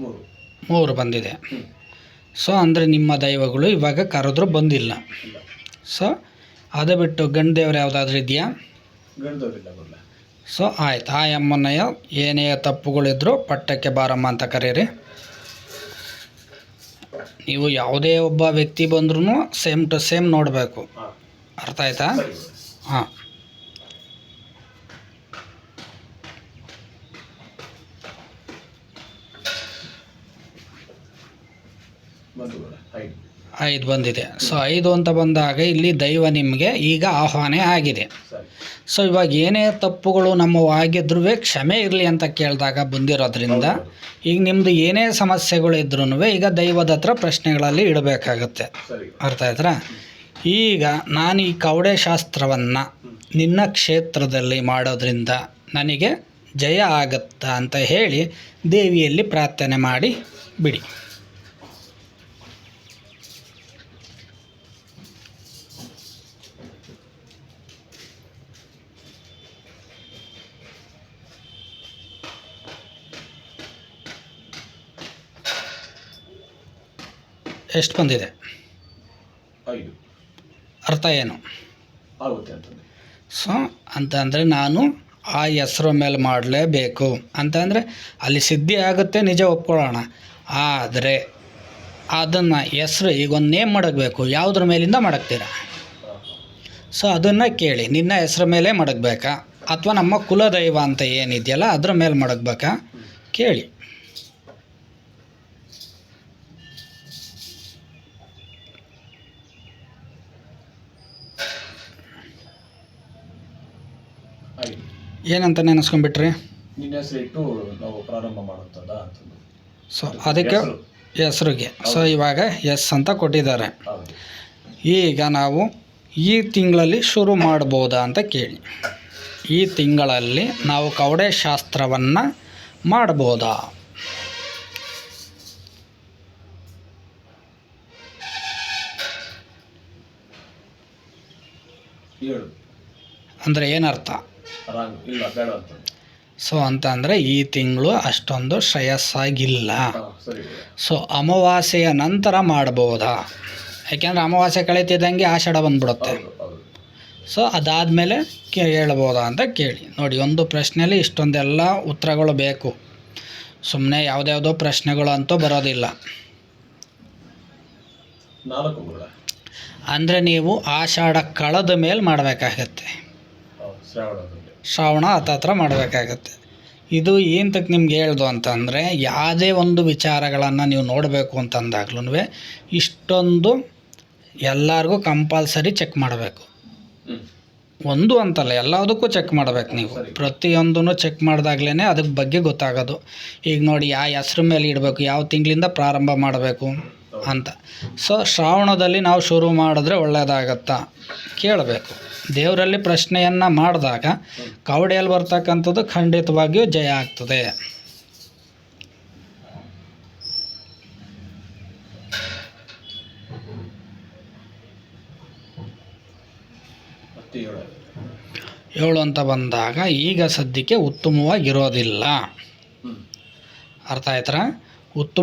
ಮೂರು. ಮೂರು ಬಂದಿದೆ. ಸೊ ಅಂದರೆ ನಿಮ್ಮ ದೈವಗಳು ಇವಾಗ ಕರೆದ್ರು ಬಂದಿಲ್ಲ. ಸೊ ಅದು ಬಿಟ್ಟು ಗಂಡು ದೇವ್ರು ಯಾವುದಾದ್ರೂ ಇದೆಯಾ? ಗಂಡದವ್ರಿಲ್ಲ ಸೊ ಆಯ್ತು. ಆ ಅಮ್ಮನಯ್ಯ ಏನೇ ತಪ್ಪುಗಳಿದ್ರು ಪಟ್ಟಕ್ಕೆ ಬಾರಮ್ಮ ಅಂತ ಕರೀರಿ. ನೀವು ಯಾವುದೇ ಒಬ್ಬ ವ್ಯಕ್ತಿ ಬಂದ್ರೂ ಸೇಮ್ ಟು ಸೇಮ್ ನೋಡಬೇಕು. ಅರ್ಥ ಆಯ್ತಾ? ಹಾಂ. ಐದು ಬಂದಿದೆ. ಸೊ ಐದು ಅಂತ ಬಂದಾಗ ಇಲ್ಲಿ ದೈವ ನಿಮಗೆ ಈಗ ಆಹ್ವಾನ ಆಗಿದೆ. ಸೊ ಇವಾಗ ಏನೇ ತಪ್ಪುಗಳು ನಮ್ಮ ಆಗಿದ್ರೂ ಕ್ಷಮೆ ಇರಲಿ ಅಂತ ಕೇಳಿದಾಗ ಬಂದಿರೋದ್ರಿಂದ ಈಗ ನಿಮ್ಮದು ಏನೇ ಸಮಸ್ಯೆಗಳು ಇದ್ರೂ ಈಗ ದೈವದ ಹತ್ರ ಪ್ರಶ್ನೆಗಳಲ್ಲಿ ಇಡಬೇಕಾಗತ್ತೆ. ಅರ್ಥ ಆಯ್ತಾ ಈಗ ನಾನು ಈ ಕವಡೆ ಶಾಸ್ತ್ರವನ್ನು ನಿನ್ನ ಕ್ಷೇತ್ರದಲ್ಲಿ ಮಾಡೋದ್ರಿಂದ ನನಗೆ ಜಯ ಆಗತ್ತಾ ಅಂತ ಹೇಳಿ ದೇವಿಯಲ್ಲಿ ಪ್ರಾರ್ಥನೆ ಮಾಡಿ ಬಿಡಿ. ಎಷ್ಟು ಬಂದಿದೆ? ಐದು. ಅರ್ಥ ಏನು? ಆಗುತ್ತೆ ಅಂತ ಸೊ ಅಂತಂದರೆ ನಾನು ಆ ಹೆಸರು ಮೇಲೆ ಮಾಡಲೇಬೇಕು. ಅಂತಂದರೆ ಅಲ್ಲಿ ಸಿದ್ಧಿ ಆಗುತ್ತೆ ನಿಜ ಒಪ್ಕೊಳ್ಳೋಣ. ಆದರೆ ಅದನ್ನು ಹೆಸ್ರು ಈಗ ಒಂದು ನೇಮ್ ಮಾಡಬೇಕು ಯಾವುದ್ರ ಮೇಲಿಂದ ಮಾಡಕ್ತೀರ ಸೊ ಅದನ್ನು ಕೇಳಿ. ನಿನ್ನ ಹೆಸ್ರ ಮೇಲೆ ಮಡಗಬೇಕಾ? ಅಥವಾ ನಮ್ಮ ಕುಲದೈವ ಅಂತ ಏನಿದೆಯಲ್ಲ ಅದ್ರ ಮೇಲೆ ಮಡಗಬೇಕಾ? ಕೇಳಿ. ಏನಂತ ನೆನೆಸ್ಕೊಂಡ್ಬಿಟ್ರಿ? ನಿನ್ನ ಹೆಸರು ಇಟ್ಟು ನಾವು ಪ್ರಾರಂಭ ಮಾಡುತ್ತದ ಅಂತಂದು. ಸೊ ಅದಕ್ಕೆ ಹೆಸರಿಗೆ. ಸೊ ಇವಾಗ ಎಸ್ ಅಂತ ಕೊಟ್ಟಿದ್ದಾರೆ. ಹೌದು. ಈಗ ನಾವು ಈ ತಿಂಗಳಲ್ಲಿ ಶುರು ಮಾಡ್ಬೋದಾ ಅಂತ ಕೇಳಿ. ಈ ತಿಂಗಳಲ್ಲಿ ನಾವು ಕವಡೆ ಶಾಸ್ತ್ರವನ್ನು ಮಾಡ್ಬೋದಾ? ಏಳು ಅಂದರೆ ಏನರ್ಥ? ರಾಂಗ್ ಇಲ್ಲ ಬೇಡ ಅಂತಂದು ಸೊ ಅಂತ ಅಂದರೆ ಈ ತಿಂಗಳು ಅಷ್ಟೊಂದು ಶ್ರೇಯಸ್ಸಾಗಿಲ್ಲ. ಸೊ ಅಮಾವಾಸ್ಯೆಯ ನಂತರ ಮಾಡ್ಬೋದಾ? ಯಾಕೆಂದರೆ ಅಮಾವಾಸ್ಯೆ ಕಳೀತಿದ್ದಂಗೆ ಆಷಾಢ ಬಂದ್ಬಿಡುತ್ತೆ. ಸೊ ಅದಾದಮೇಲೆ ಕೇ ಹೇಳ್ಬೋದಾ ಅಂತ ಕೇಳಿ. ನೋಡಿ ಒಂದು ಪ್ರಶ್ನೆಯಲ್ಲಿ ಇಷ್ಟೊಂದೆಲ್ಲ ಉತ್ತರಗಳು ಬೇಕು. ಸುಮ್ಮನೆ ಯಾವುದ್ಯಾವುದೋ ಪ್ರಶ್ನೆಗಳು ಅಂತೂ ಬರೋದಿಲ್ಲ. ಅಂದರೆ ನೀವು ಆಷಾಢ ಕಳೆದ ಮೇಲೆ ಮಾಡಬೇಕಾಗತ್ತೆ. ಶ್ರಾವಣ ಹತ್ತತ್ರ ಮಾಡಬೇಕಾಗತ್ತೆ. ಇದು ಏನಂತಕ್ಕೆ ನಿಮ್ಗೆ ಹೇಳ್ದು ಅಂತಂದರೆ, ಯಾವುದೇ ಒಂದು ವಿಚಾರಗಳನ್ನು ನೀವು ನೋಡಬೇಕು ಅಂತಂದಾಗ್ಲೂ ಇಷ್ಟೊಂದು ಎಲ್ಲರಿಗೂ ಕಂಪಲ್ಸರಿ ಚೆಕ್ ಮಾಡಬೇಕು. ಒಂದು ಅಂತಲ್ಲ, ಎಲ್ಲದಕ್ಕೂ ಚೆಕ್ ಮಾಡಬೇಕು ನೀವು. ಪ್ರತಿಯೊಂದನ್ನು ಚೆಕ್ ಮಾಡಿದಾಗ್ಲೇ ಅದಕ್ಕೆ ಬಗ್ಗೆ ಗೊತ್ತಾಗೋದು. ಈಗ ನೋಡಿ ಯಾವ ಹೆಸ್ರ ಮೇಲೆ ಇಡಬೇಕು, ಯಾವ ತಿಂಗಳಿಂದ ಪ್ರಾರಂಭ ಮಾಡಬೇಕು? ಅಂತ. ಸೊ ಶ್ರಾವಣದಲ್ಲಿ ನಾವು ಶುರು ಮಾಡಿದ್ರೆ ಒಳ್ಳೆಯದಾಗತ್ತಾ ಕೇಳಬೇಕು. ದೇವರಲ್ಲಿ ಪ್ರಶ್ನೆಯನ್ನು ಮಾಡಿದಾಗ ಕವಡೆಯಲ್ಲಿ ಬರ್ತಕ್ಕಂಥದ್ದು ಖಂಡಿತವಾಗಿಯೂ ಜಯ ಆಗ್ತದೆ. ಏಳು ಅಂತ ಬಂದಾಗ ಈಗ ಸದ್ಯಕ್ಕೆ ಉತ್ತಮವಾಗಿರೋದಿಲ್ಲ. ಅರ್ಥ ಆಯ್ತರ? ಉತ್ತಮ